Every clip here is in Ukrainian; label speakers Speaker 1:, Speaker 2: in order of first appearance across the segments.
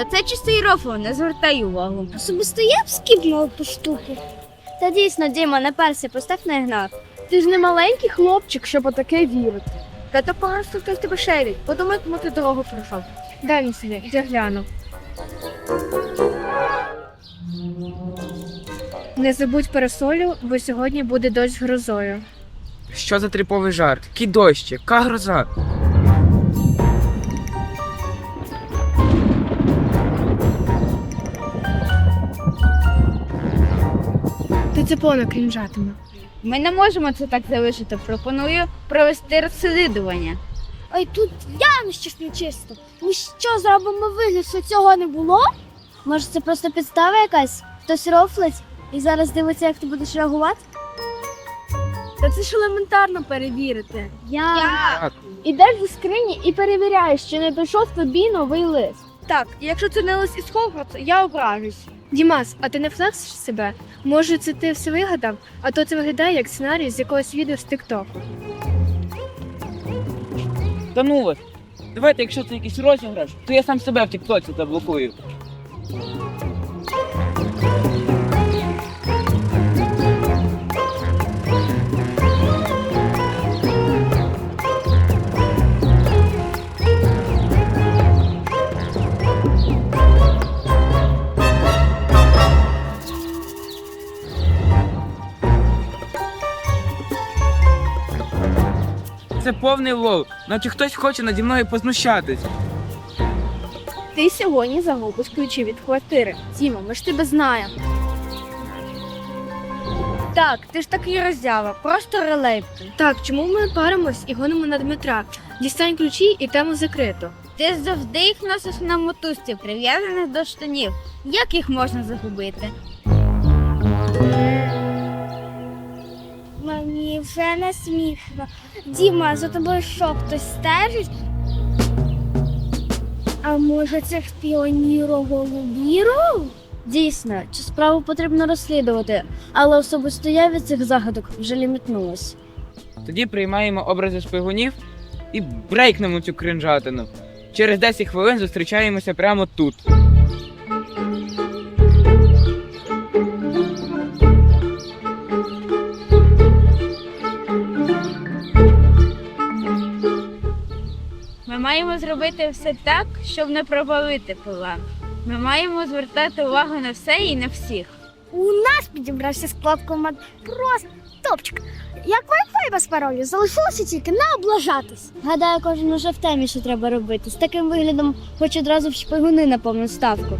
Speaker 1: Та це чистий рофл, не звертай увагу.
Speaker 2: Особисто я б скіпнула ту штуку.
Speaker 1: Та дійсно, Діма, не перся, постав на ігнат.
Speaker 3: Ти ж не маленький хлопчик, щоб у таке вірити. Та то просто хтось тебе шерить. Подумай, кому ти дорогу пройшов. Дай він сюди, я гляну. Не забудь парасолю, бо сьогодні буде дощ з грозою.
Speaker 4: Що за триповий жарт? Який дощ, яка гроза?
Speaker 3: Повно крінжатиме.
Speaker 1: Ми не можемо це так залишити. Пропоную провести розслідування.
Speaker 2: Ой, тут явно щось нечисто. Ми що зробимо вигляд, що цього не було? Може, це просто підстава якась? Хтось рофлить і зараз дивиться, як ти будеш реагувати?
Speaker 3: Та це ж елементарно перевірити.
Speaker 2: Я.
Speaker 4: Так,
Speaker 3: Ідеш до скрині і перевіряєш, чи не прийшов тобі новий лист. Так, якщо це не лист із Хогвартса, я ображусь. Дімас, а ти не флексиш себе? Може, це ти все вигадав, а то це виглядає як сценарій з якогось відео з Тіктоку.
Speaker 4: та ну вас. Давайте, якщо це якийсь розіграш, то я сам себе в тіктоці заблокую. Це повний лол, наче хтось хоче наді мною познущатись.
Speaker 3: Ти сьогодні загубиш ключі від квартири. Тіма, ми ж тебе знаємо.
Speaker 1: Так, ти ж такий роззява, просто релейпти.
Speaker 3: Так, чому ми паримось і гонимо на Дмитра? Дістань ключі і тему закрито.
Speaker 1: Ти завжди їх носиш на мотузці, прив'язаних до штанів. Як їх можна загубити?
Speaker 2: Вже не смішно. Діма, за тобою що, хтось стежить? А може це шпіоніро голубіро?
Speaker 5: Дійсно, цю справу потрібно розслідувати, але особисто я від цих загадок вже лімітнулась.
Speaker 4: Тоді приймаємо образи шпигунів і брейкнемо цю кринжатину. Через 10 хвилин зустрічаємося прямо тут.
Speaker 1: Маємо зробити все так, щоб не провалити план. Ми маємо звертати увагу на все і на всіх.
Speaker 2: У нас підібрався склад команд. Просто топчик. Як Wi-Fi без паролю, залишилося тільки не облажатись.
Speaker 5: Гадаю, кожен уже в темі, що треба робити. З таким виглядом хоч одразу в шпигуни на повну ставку.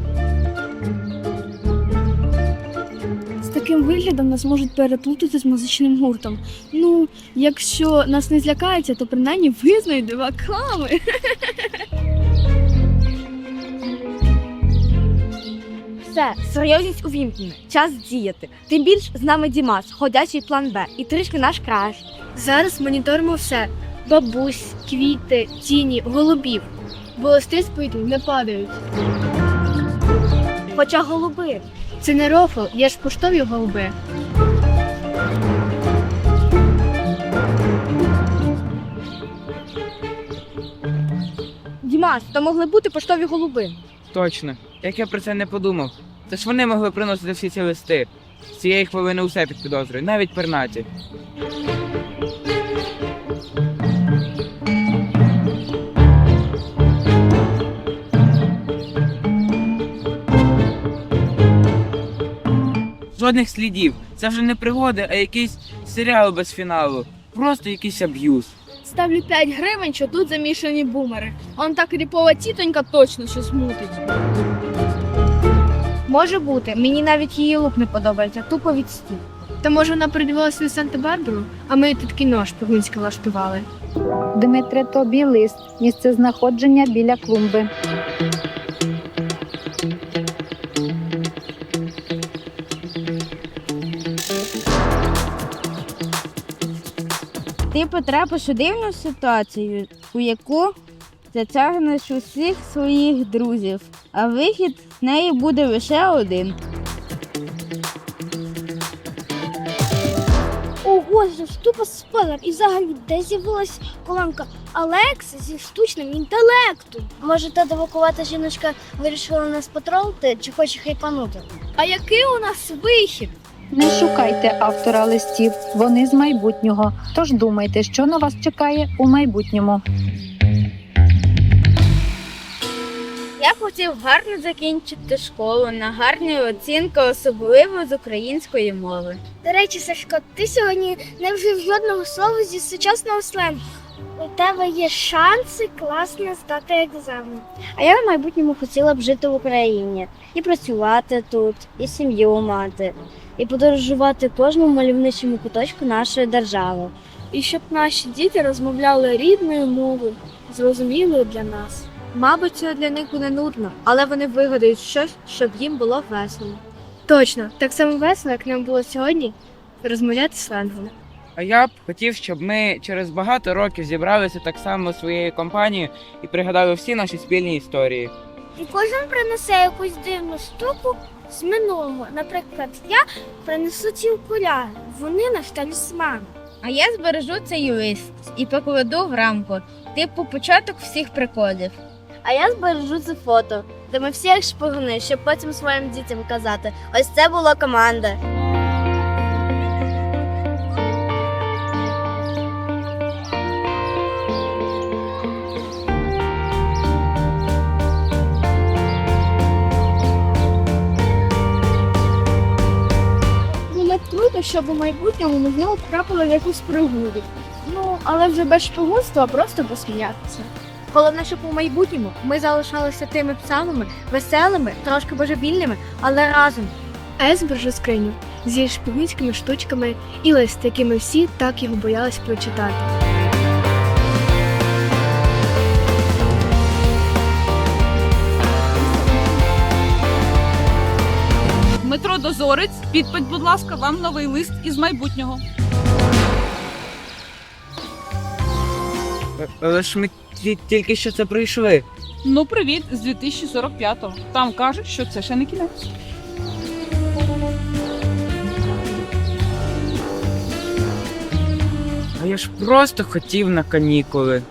Speaker 3: Таким виглядом нас можуть переплутати з музичним гуртом. Ну, якщо нас не злякається, то принаймні визнають диваками.
Speaker 6: Все, серйозність увімкнена. Час діяти. Тим більш з нами Дімас, ходячий план Б і трішки наш краш.
Speaker 3: Зараз моніторимо все: бабусь, квіти, тіні, голубів. Бо листи з повітря не падають.
Speaker 6: Хоча голуби.
Speaker 3: Це не рофл, є ж поштові голуби.
Speaker 6: Дімас, то могли бути поштові голуби.
Speaker 4: Точно. Як я про це не подумав. Це ж вони могли приносити всі ці листи. З цієї хвилини усе під підозрою, навіть пернаті. Жодних слідів. Це вже не пригоди, а якийсь серіал без фіналу. Просто якийсь аб'юз.
Speaker 3: Ставлю 5 гривень, що тут замішані бумери. Он так ріпова тітонька точно щось мутить.
Speaker 6: Може бути, мені навіть її лук не подобається, тупо від стін.
Speaker 3: Та може вона придивилася від Санта-Барбару, а ми тут кіно шпигунське влаштували.
Speaker 7: Дмитре, тобі лист. Місце знаходження біля клумби.
Speaker 1: Ти потрапиш у дивну ситуацію, у яку затягнеш усіх своїх друзів, а вихід з неї буде лише один.
Speaker 2: Ого, це тупо спойлер. І взагалі, де з'явилась колонка Алекса зі штучним інтелектом? Може, та девакувата жіночка вирішила нас потролити чи хоче хайпанути?
Speaker 3: А який у нас вихід?
Speaker 7: Не шукайте автора листів, вони з майбутнього. Тож думайте, що на вас чекає у майбутньому.
Speaker 1: Я б хотів гарно закінчити школу на гарні оцінки, особливо з української мови.
Speaker 2: До речі, Сашко, ти сьогодні не вжив жодного слова зі сучасного сленгу. У тебе є шанси класно здати екзамен. А я в майбутньому хотіла б жити в Україні і працювати тут, і сім'ю мати, і подорожувати кожному мальовничому куточку нашої держави.
Speaker 3: І щоб наші діти розмовляли рідною мовою, зрозумілою для нас.
Speaker 6: Мабуть, це для них буде нудно, але вони вигадають щось, щоб їм було весело.
Speaker 3: Точно, так само весело, як нам було сьогодні розмовляти сленгом.
Speaker 4: А я б хотів, щоб ми через багато років зібралися так само своєю компанією і пригадали всі наші спільні історії.
Speaker 2: І кожен принесе якусь дивну штуку з минулого. Наприклад, я принесу ці окуляри, вони наш талісман.
Speaker 1: А я збережу цей лист і покладу в рамку, типу початок всіх приколів.
Speaker 5: А я збережу це фото, де ми всі як шпигуни, щоб потім своїм дітям казати: ось це була команда.
Speaker 3: Щоб у майбутньому ми знову потрапили в якусь пригоду. Ну, але вже без шпигунства, а просто посміятися.
Speaker 6: Головне, щоб у майбутньому ми залишалися тими самими веселими, трошки божевільними, але разом.
Speaker 3: А я збережу скриню зі шпигунськими штучками і лист, якими всі так його боялись прочитати.
Speaker 8: Дмитро підпить, будь ласка, вам новий лист із майбутнього.
Speaker 4: Е, Але ж ми ті- тільки що це пройшли.
Speaker 8: Ну, привіт з 2045-го. Там кажуть, що це ще не кінець.
Speaker 4: А я ж просто хотів на канікули.